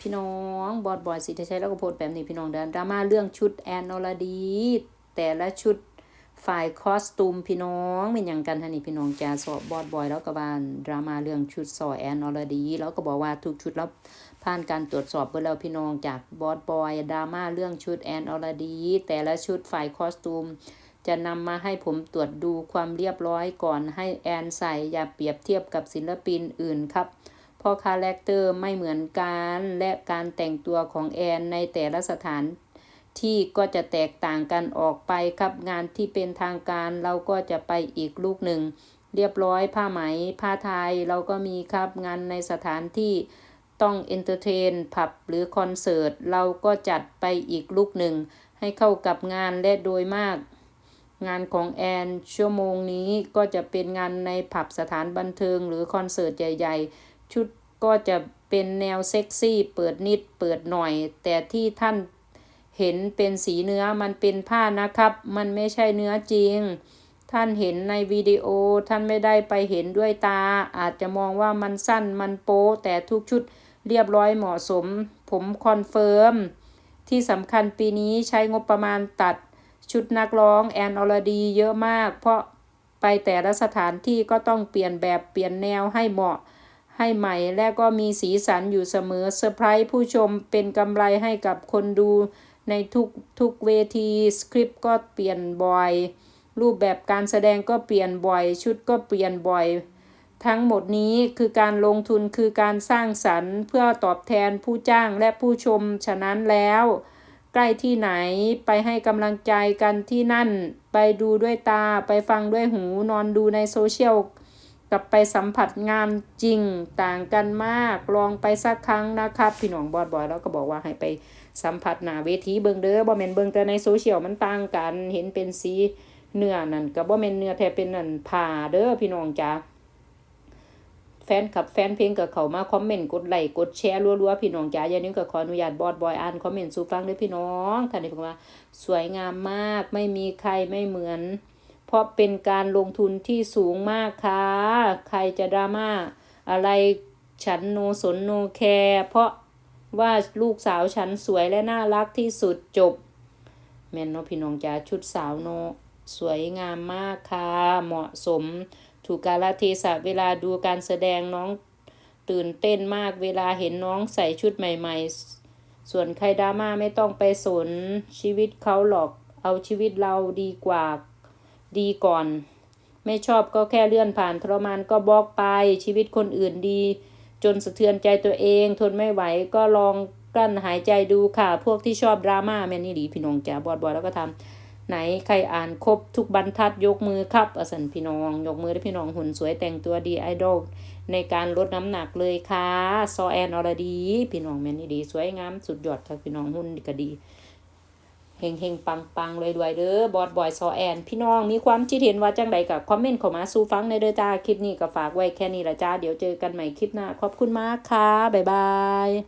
พี่น้องบอดบอยสิทธิชัยแล้วก็โพสแบบนี้พี่น้องเดินดราม่าเรื่องชุดแอนอลดี แต่ละชุดฝ่ายคอสตูมพี่น้องเป็นอย่างกันฮะนี่พี่น้องจะสอบบอดบอยแล้วก็บานดราม่าเรื่องชุดสอแอนอลดี แล้วก็บอกว่าทุกชุดแล้วผ่านการตรวจสอบเพื่อแล้วพี่น้องจากบอดบอยดราม่าเรื่องชุดแอนอลดี แต่ละชุดฝ่ายคอสตูมจะนำมาให้ผมตรวจดูความเรียบร้อยก่อนให้แอนใส่อย่าเปรียบเทียบกับศิลปินอื่นครับ เพราะคาแรคเตอร์ไม่เหมือนกันและการแต่งตัวของแอนในแต่ละสถานที่ก็จะแตกต่างกันออกไปครับงานที่เป็นทางการเราก็จะไปอีกลูกหนึ่ง เรียบร้อยผ้าไหม ผ้าไทยเราก็มีครับงานในสถานที่ต้องเอนเตอร์เทนผับหรือคอนเสิร์ตเราก็จัดไปอีกลูกหนึ่ง ให้เข้ากับงานและโดยมาก งานของแอนชั่วโมงนี้ก็จะเป็นงานในผับสถานบันเทิงหรือคอนเสิร์ตใหญ่ ๆ ชุด ก็จะเป็นแนวเซ็กซี่ เปิดนิดเปิดหน่อย แต่ที่ท่านเห็นเป็นสีเนื้อมันเป็นผ้านะครับ มันไม่ใช่เนื้อจริง ท่านเห็นในวิดีโอท่านไม่ได้ไปเห็นด้วยตา อาจจะมองว่ามันสั้นมันโป๊แต่ทุกชุดเรียบร้อยเหมาะสม ผมคอนเฟิร์ม ที่สำคัญปีนี้ใช้งบประมาณตัดชุดนักร้องแอนอลดีเยอะมาก เพราะไปแต่ละสถานที่ก็ต้องเปลี่ยนแบบเปลี่ยนแนวให้เหมาะ ให้ใหม่และก็มีสีสันอยู่เสมอเซอร์ไพรส์ผู้ชมเป็นกำไรให้กับคนดูในทุกทุกเวทีสคริปต์ก็เปลี่ยนบ่อย รูปแบบการแสดงก็เปลี่ยนบ่อย ชุดก็เปลี่ยนบ่อย ทั้งหมดนี้คือการลงทุนคือการสร้างสรรค์ เพื่อตอบแทนผู้จ้างและผู้ชมฉะนั้นแล้ว ใกล้ที่ไหนไปให้กำลังใจกันที่นั่น ไปดูด้วยตาไปฟังด้วยหูนอนดูในโซเชียล กับไปสัมผัสงานจริงต่างกันมาก ลองไปสักครั้งนะครับ พี่น้องบอดบอยแล้วก็บอกว่าให้ไปสัมผัสหน้าเวทีเบิงเด้อบ่แมนเบิงแต่ในโซเชียลมันต่างกัน เห็นเป็นสีเนื้อนั่นก็บ่แมนเนื้อแท้เป็นนั่นผ่าเด้อพี่น้องจ้าแฟนคลับแฟนเพลงก็เขามาคอมเมนต์กดไลค์กดแชร์รัวๆพี่น้องจ้าอย่าลืมก็ขออนุญาตบอดบอยอ่านคอมเมนต์สู่ฟังด้วยพี่น้องท่านนี้บอกว่าสวยงามมากไม่มีใครไม่เหมือน เพราะเป็นการลงทุนที่สูงมากค่ะ ใครจะดราม่าอะไรฉันโนสนโนแคร์เพราะว่าลูกสาวฉันสวยและน่ารักที่สุดจบ แม่นเนาะพี่น้องจ๋าชุดสาวโน สวยงามมากค่ะ เหมาะสม ถูกกาลเทศะเวลาดูการแสดงน้องตื่นเต้นมากเวลาเห็นน้องใส่ชุดใหม่ๆ ส่วนใครดราม่าไม่ต้องไปสนชีวิตเขาหรอกเอาชีวิตเราดีกว่า ดีก่อน ไม่ชอบก็แค่เลื่อนผ่านทรมานก็บล็อกไปชีวิตคนอื่นดี จนสะเทือนใจตัวเอง ทนไม่ไหวก็ลองกั้นหายใจดูค่ะ พวกที่ชอบดราม่าแม่นี่ดีพี่น้องจ๋าบอดบอยแล้วก็ทำไหนใครอ่านครบทุกบรรทัดยกมือครับอสันพี่น้อง ยกมือได้พี่น้องหุ่นสวยแต่งตัวดีไอดอลในการลดน้ำหนักเลยค่ะซอแอนอรดี พี่น้องแม่นี่ดี สวยงามสุดยอดค่ะพี่น้องหุ่นก็ดี เฮงเฮงปังปังเลยด้วยเด้อบอดบอยซอแอน พี่น้องมีความคิดเห็นว่าจังใดกับคอมเมนต์เข้ามาสู่ฟังในเด้อจ้าคลิปนี้ก็ฝากไว้แค่นี้ละจ้าเดี๋ยวเจอกันใหม่คลิปหน้าขอบคุณมากค่ะบ๊ายบาย